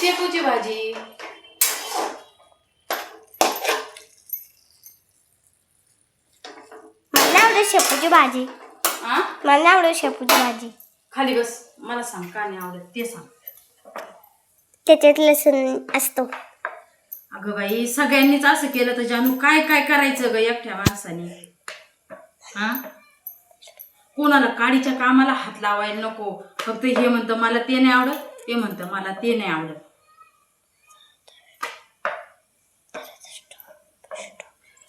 शेपूची भाजी. मला शेपूची भाजी. हा मला आवडत शेपूची भाजी. खाली बस. मला सांग का नाही आवडत? ते सांग. त्याच्यात लसूण असतो. अगं बाई सगळ्यांनीच असं केलं तर जानू काय काय करायचं ग एकट्या माणसाने? हा कोणाला काडीच्या कामाला हात लावायला नको. फक्त हे म्हणतं मला ते नाही आवडत ते म्हणतं मला ते नाही आवडत.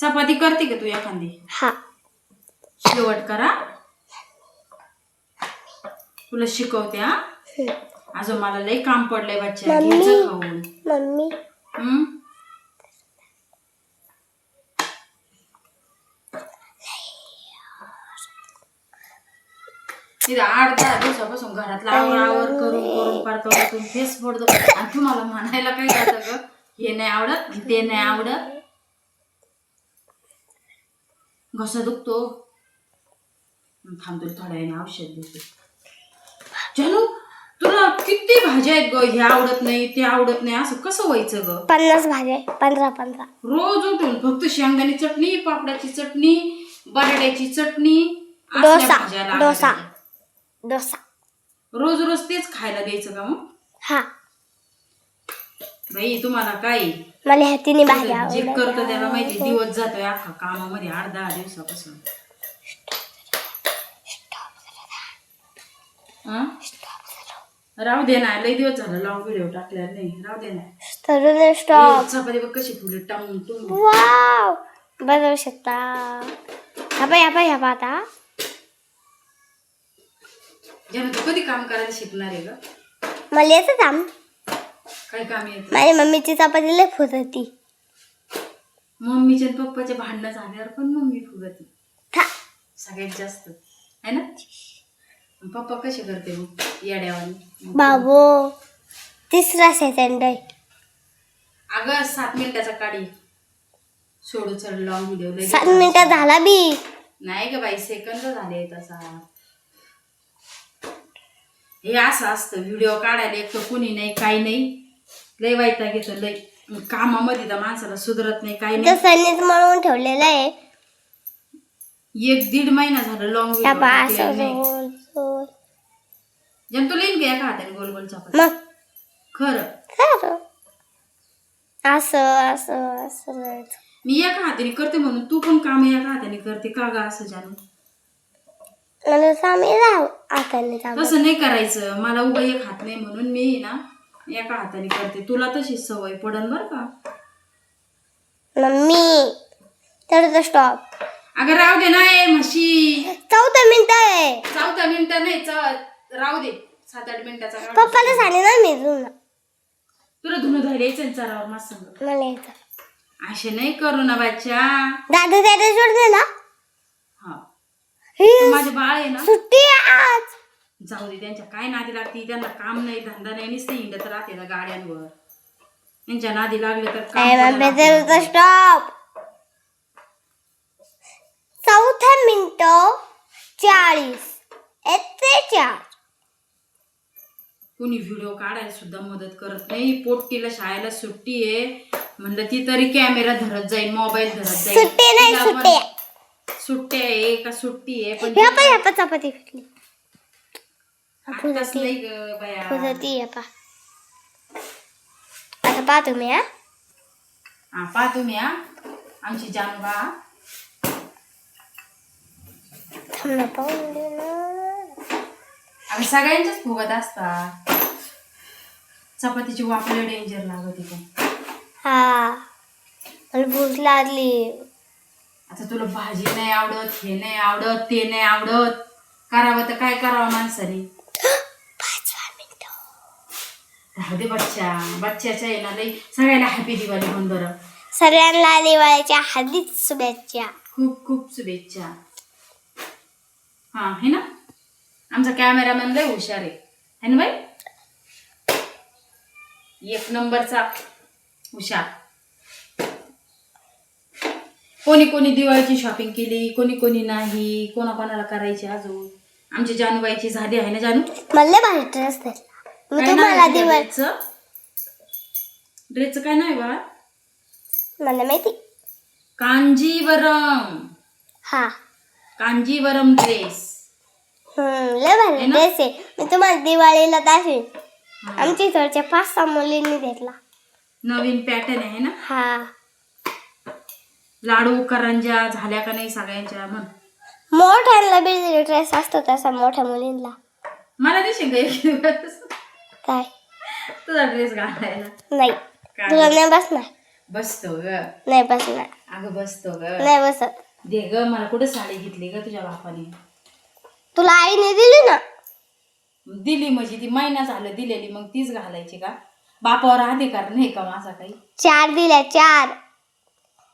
चपाती करते का तू एखादी? हा. शेवट करा. तुला शिकवते हा. अजून मला लई काम पडलंय बच्चा. घ्यायचं खाऊन. मम्मी. हम्म? तिथं आठ दहा दिवसापासून घरातलं आवर आवर करून करून पार करून फेस पडतो आणि तुम्हाला म्हणायला काय जातं ग? हे नाही आवडत ते नाही आवडत. घसा दुखतो. थांबतो थोड्या वेळाने औषध देते जानू तुला किती भाज्या आहेत ग? हे आवडत नाही ते आवडत नाही. असं कसं व्हायचं ग? पन्नास भाज्या. पंधरा पंधरा. रोज उठून फक्त शेंगदाणी चटणी पापडाची चटणी बटाट्याची चटणी असल्या डोसा भाज्या. डोसा. रोज रोज तेच खायला द्यायचं का मग? हा. बाई तुम्हाला काय मला तिन्ही भाज्या जे. करतो त्याला माहिती दिवस जातोय अख्खा कामामध्ये आठ दहा दिवसापासून. हं? राहू दे ना लई दिवस झाला लॉंग व्हिडिओ टाकलेला नाही. राहू दे ना. तरुण स्टॉप चपाती बघ कशी फुले टांगून टुंगून. वाव बनवू शकता. हा पाय हा पाय हा पाय आता ज्यानं तू कधी काम करायला शिकणार आहे ग? मला येतं काम. काय काम येत माझ्या मम्मीची चपाती लय फुट होती मम्मीचे आणि पप्पाचे भांडणं झाल्यावर पण मम्मी फुगती. था. सगळ्यात जास्त. है ना? पप्पा कसे करते मग येड्यावानी? बाबो तिसरा सेकंड आहे अगं सात मिनिटाचा काढी. सोडू चढ लॉंग व्हिडिओ सात मिनिटं झाला बी. नाही ग बाई सेकंद झाले तसा हे असं असतं व्हिडिओ काढायला एक तर कुणी नाही काही नाही. लय वाईटा घेतं लय. कामामध्ये तर माणसाला सुधरत नाही काही नाही. म्हणून ठेवलेलं आहे. एक दीड महिना झाला लॉंग त्या पा व्हिडिओ असं. जन तू लिहिन का हाताने गोल गोल चपाती? मग. खरं. खरं. असं असं असं करायचं. मी एका हाताने करते म्हणून तू पण काम एका हाताने करते का ग असं राव हाताने चालू तसं नाही करायचं. मला उगा एक हात नाही म्हणून मी ना एका हाताने करते. तुला तशी सवय पडन बर का? मम्मी तर स्टॉप अगं राहू दे ना ए म्हशी. चौदा मिनिट आहे. चौदा मिनिटं नाही च राहू दे. सात आठ मिनिटाचा. पप्पाला सांगे ना मी तुला तुला धुणं ना चरावर संग मला यायचं. असे नाही करू ना बच्चा. दादा त्याला सोडते ना. हा. ही तू माझे बाळ आहे ना. सुट्टी आहे आज. जाऊ दे त्यांच्या काय नादी लागती? त्यांना काम नाही धंदा नाही नुसते हिंडत राहते ना गाड्यांवर. त्यांच्या नादी लागले तर काम काय करायला लागतं. स्टॉप चौथा मिनिट चाळीस. चार कुणी व्हिडिओ काढायला सुद्धा मदत करत नाही. पोट्टीला शाळेला सुट्टी आहे. म्हणलं ती तरी कॅमेरा धरत जाईल मोबाईल धरत जाईल. सुट्टी नाही तिला पण सुट्टी सुट्टी आहे का? सुट्टी आहे पण ह्या पण ह्या पण चपाती भेटली. आत्ताच नाही ग बाया फुजती आहे पा आता पहा तुम्ही हा हा पहा तुम्ही हा आमची जानबा थांब ना, पाहून दे ना. आम्ही सगळ्यांच्याच फुगत असतात चपातीची वापले डेंजर लागत पण हा मला भूक लागली आता तुला भाजी नाही आवडत हे नाही आवडत ते नाही आवडत करावं तर काय करावं माणसाने पाचवा मिनिट राहू दे बच्चा बच्च्याच्या आहे ना लई सगळ्याला हॅपी दिवाळी म्हण बरं. सगळ्यांना दिवाळीच्या हार्दिक शुभेच्छा. खूप खूप शुभेच्छा. हा है ना? आमचा कॅमेरामॅन लय हुशार आहे. है ना बाई? एक नंबरचा हुशार. कोणी कोणी दिवाळीची शॉपिंग केली कोणी कोणी नाही कोणाकोणाला करायची अजून? आमची जानूबाईची झाली आहे ना जानू? मला भारी ड्रेस काय नाव तुम्हाला ड्रेसचं? ड्रेसचं काय बा मला माहिती. कांजीवरम. हा. कांजीवरम ड्रेस हम्म लय भारी आहे ना? ड्रेस आहे. मी तुम्हाला दिवाळीला दाखवेन. आमच्या इकडच्या पाच सहा मुलींनी घेतला. नवीन पॅटर्न आहे ना? हा. लाडू करंजा झाल्या का नाही सगळ्यांच्या? म्हण. मोठ्यांना बी ड्रेस असतो तसा मोठ्या मुलींना. मला देशील का एक दिवस? काय? तुझा ड्रेस घालायला. नाही. तुला नाही बसणार? बसतो ग. नाही बसणार. अगं बसतो ग. नाही बसत. दे ग मला कुठे साडी घेतली ग तुझ्या बापाने? तुला आईने दिली ना? दिली म्हणजे ती महिना झालं दिलेली मग तीच घालायची का? बापावर अधिकार नाही का माझा काही? चार दिल्या चार.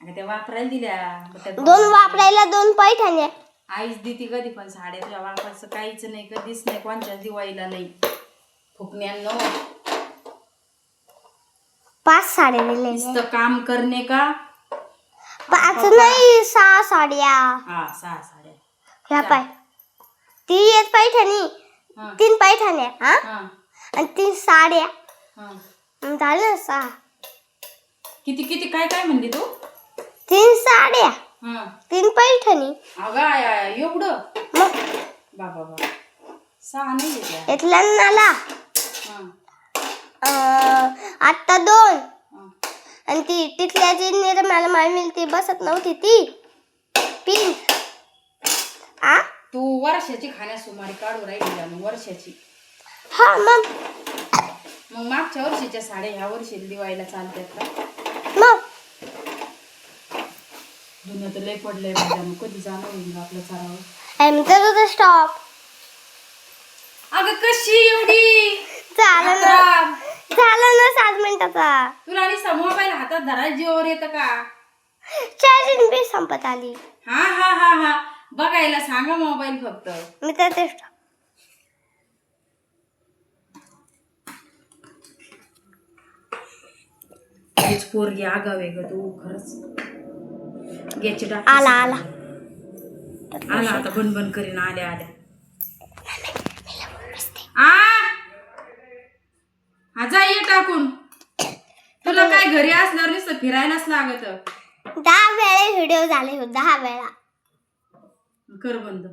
आणि त्या वापरायला दिल्या. मग त्या दोन वापरायला दोन पैठण्या. आईच देती कधी पण साड्या तुझ्या बापाचं काहीच नाही कधीच नाही कोणत्याच दिवाळीला नाही. फुकण्यानं. पाच साड्या दिल्या नुसतं काम करणे का? पाच नाही सहा साड्या. हा सहा साड्या. ह्या पाय. ती एक पैठणी हा. तीन पैठण्या हा? हा. आणि तीन साड्या. हा. मग झालं ना सहा. किती किती काय काय म्हणली तू? तीन साड्या हा. तीन पैठणी. अगं आय, आय, एवढं? मग? बाबा बाबा. सहा नाही हा अं, आत्ता दोन. आणि ती तिथल्या जी निर्मला मामी ती बसत नव्हती ती. पिंक. आ? तू वर्षाची खाण्यासुमारी काढू राहिली मग वर्षाची? हा मग. मग मागच्या वर्षीच्या साड्या ह्या वर्षी दिवाळीला चालतात का? मग. जुनं तर लय पडलंय माझ्या मग कधी जाणं होईल आपलं चारावर? आम्ही तर स्टॉप अगं कशी एवढी? झालं ना. खराब. झालं ना सात मिनिटाचा. तुला आणि मोबाईल हातात धरायला जीवावर येतं का? चार्जिंग बी संपत आली. हा हा हा हा. बघायला सांगा मोबाईल फक्त. मी तर ते stop. हेच पोरगी आगाव आहे ग तू खरंच. याची टाक. आला. आला आला आता बन बन करीन आल्या आल्या आ हा जा ये टाकून. तुला काय घरी असल्यावर नुसतं फिरायलाच लागत. दहा वेळा व्हिडिओ झाले हो दहा वेळा. कर बंद.